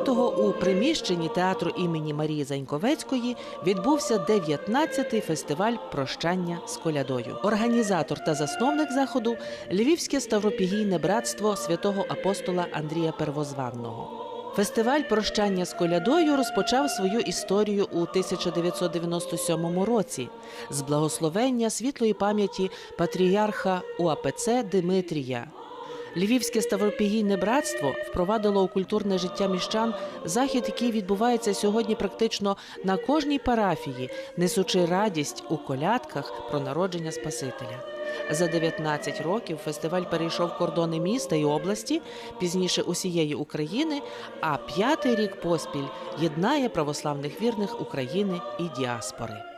лютого у приміщенні театру імені Марії Заньковецької відбувся 19-й фестиваль прощання з колядою. Організатор та засновник заходу Львівське ставропігійне братство святого апостола Андрія Первозванного. Фестиваль прощання з колядою розпочав свою історію у 1997 році з благословення світлої пам'яті патріарха УАПЦ Димитрія. Львівське ставропігійне братство впровадило у культурне життя міщан захід, який відбувається сьогодні практично на кожній парафії, несучи радість у колядках про народження Спасителя. За 19 років фестиваль перейшов кордони міста і області, пізніше усієї України, а п'ятий рік поспіль єднає православних вірних України і діаспори.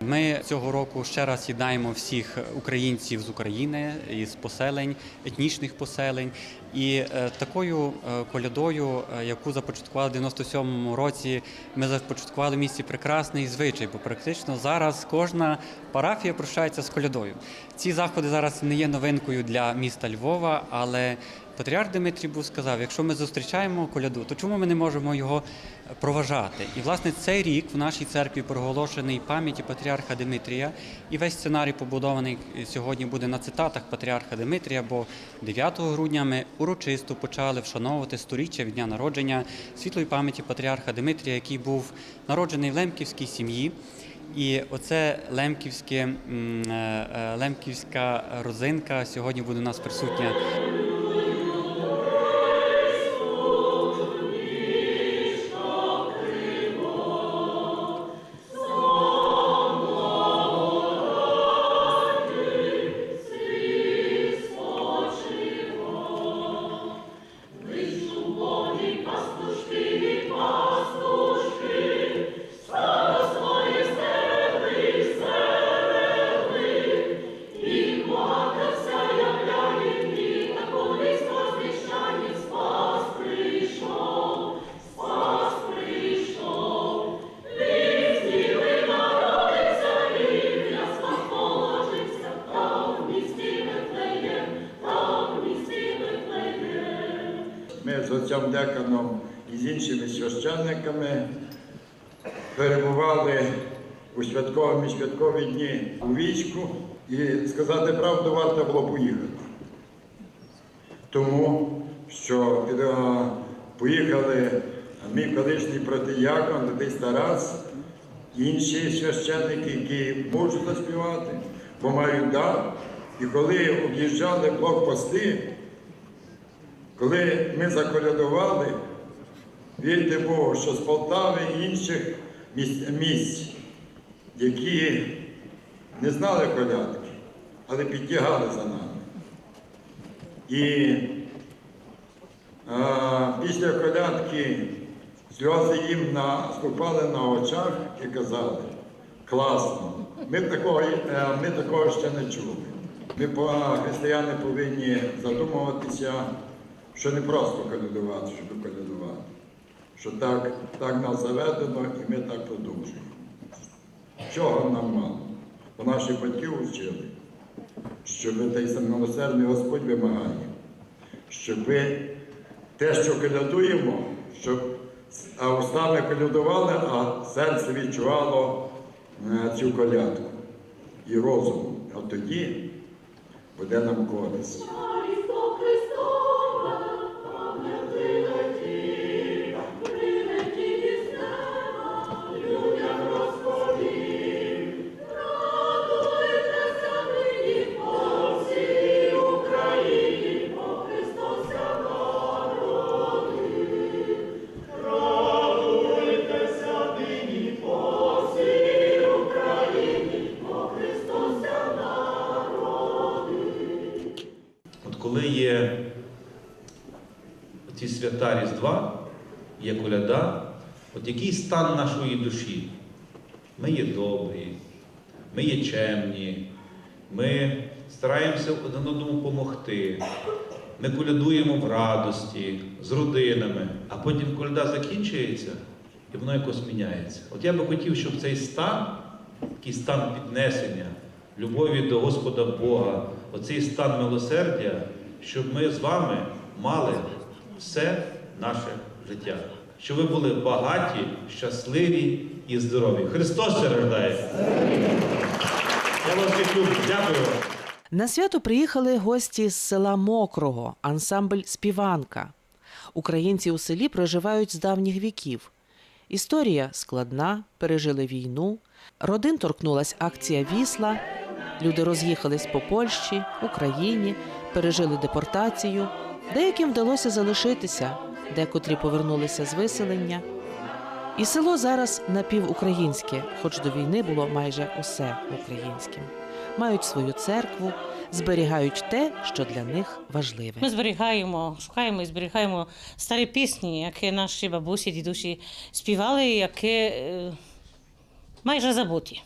Ми цього року ще раз єднаємо всіх українців з України із поселень, етнічних поселень. І е, такою е, колядою, е, яку започаткували в 97-му році, ми започаткували в місті прекрасний звичай, бо практично зараз кожна парафія прощається з колядою. Ці заходи зараз не є новинкою для міста Львова, але Патріарх Дмитрій був сказав: якщо ми зустрічаємо коляду, то чому ми не можемо його проважати? І власне цей рік в нашій церкві проголошений пам'яті патріарха Дмитрія, і весь сценарій побудований сьогодні буде на цитатах патріарха Дмитрія. Бо 9 грудня ми урочисто почали вшановувати сторіччя від дня народження світлої пам'яті патріарха Дмитрія, який був народжений в лемківській сім'ї. І оце лемківське е, е, лемківська розинка сьогодні буде у нас присутня. Ми з отцем Деканом і з іншими священниками перебували у святкові і святкові дні у війську і сказати правду, варто було поїхати. Тому що е, поїхали мій колишній протиякон, Летись Тарас, інші священники, які можуть заспівати, бо мають дар. І коли об'їжджали блокпости, коли ми заколядували, вірте Богу, що з Полтави і інших місць, які не знали колядки, але підтягали за нами. І а, після колядки сльози їм наступали на очах і казали, класно, ми такого, е, ми такого ще не чули. Ми християни повинні задумуватися, що не просто колядувати, щоб колядувати. Що так, так нас заведено і ми так продовжуємо. Чого нам мало? Бо наші батьки вчили, щоб той самий милосердний Господь вимагає, щоб те, що колядуємо, щоб а устами колядували, а серце відчувало е, цю колядку і розум. От тоді буде нам користь. Коли є ці свята Різдва, є коляда, от який стан нашої душі? Ми є добрі, ми є чемні, ми стараємося один одному допомогти, ми колядуємо в радості, з родинами, а потім коляда закінчується і воно якось міняється. От я би хотів, щоб цей стан, такий стан піднесення, любові до Господа Бога, оцей стан милосердя, щоб ми з вами мали все наше життя. щоб ви були багаті, щасливі і здорові. Христос рождає. Я вас люблю. Дякую. На свято приїхали гості з села Мокрого, ансамбль Співанка. Українці у селі проживають з давніх віків. Історія складна, пережили війну. Родин торкнулась акція Вісла. Люди роз'їхались по Польщі, Україні, пережили депортацію. Деяким вдалося залишитися, декотрі повернулися з виселення. І село зараз напівукраїнське, хоч до війни було майже усе українським. Мають свою церкву, зберігають те, що для них важливе. Ми зберігаємо, шукаємо і зберігаємо старі пісні, які наші бабусі, дідусі співали, які е, майже забуті.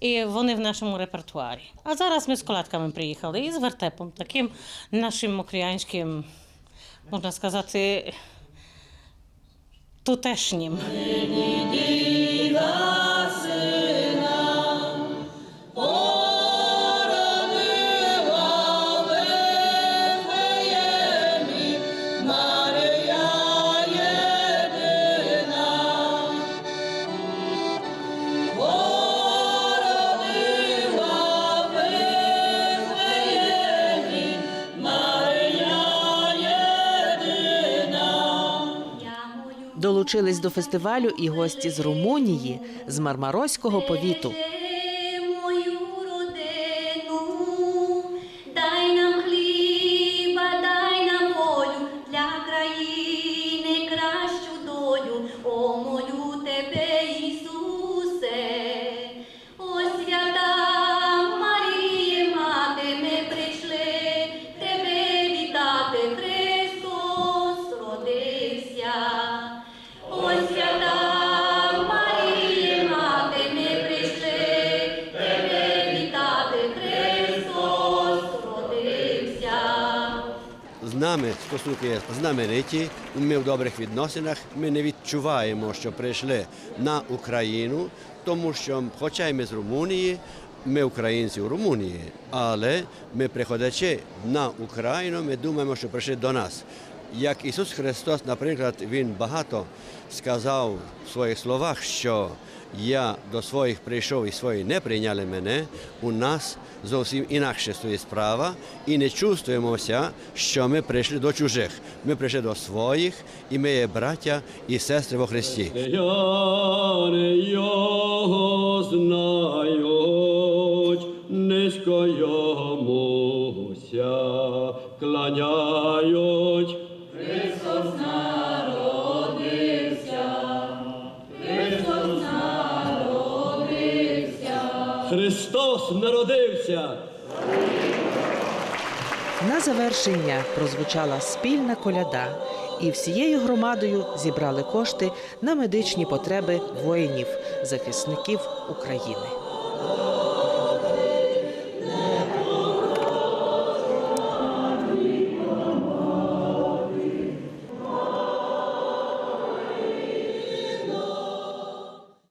І вони в нашому репертуарі. А зараз ми з колядками приїхали і з вертепом, таким нашим українським, можна сказати, тутешнім. Долучились до фестивалю і гості з Румунії, з Мармароського повіту. Нами стосунки знамениті, ми в добрих відносинах. Ми не відчуваємо, що прийшли на Україну, тому що, хоча й ми з Румунії, ми українці у Румунії, але ми, приходячи на Україну, ми думаємо, що прийшли до нас. Як Ісус Христос, наприклад, Він багато сказав в своїх словах, що я до своїх прийшов і свої не прийняли мене, у нас зовсім інакше стоїть справа, і не чувствуємося, що ми прийшли до чужих. Ми прийшли до своїх, і ми є браття і сестри во Христі. Яни його знають, низько йомуся кланяють. Христос народився! На завершення прозвучала спільна коляда, і всією громадою зібрали кошти на медичні потреби воїнів, захисників України.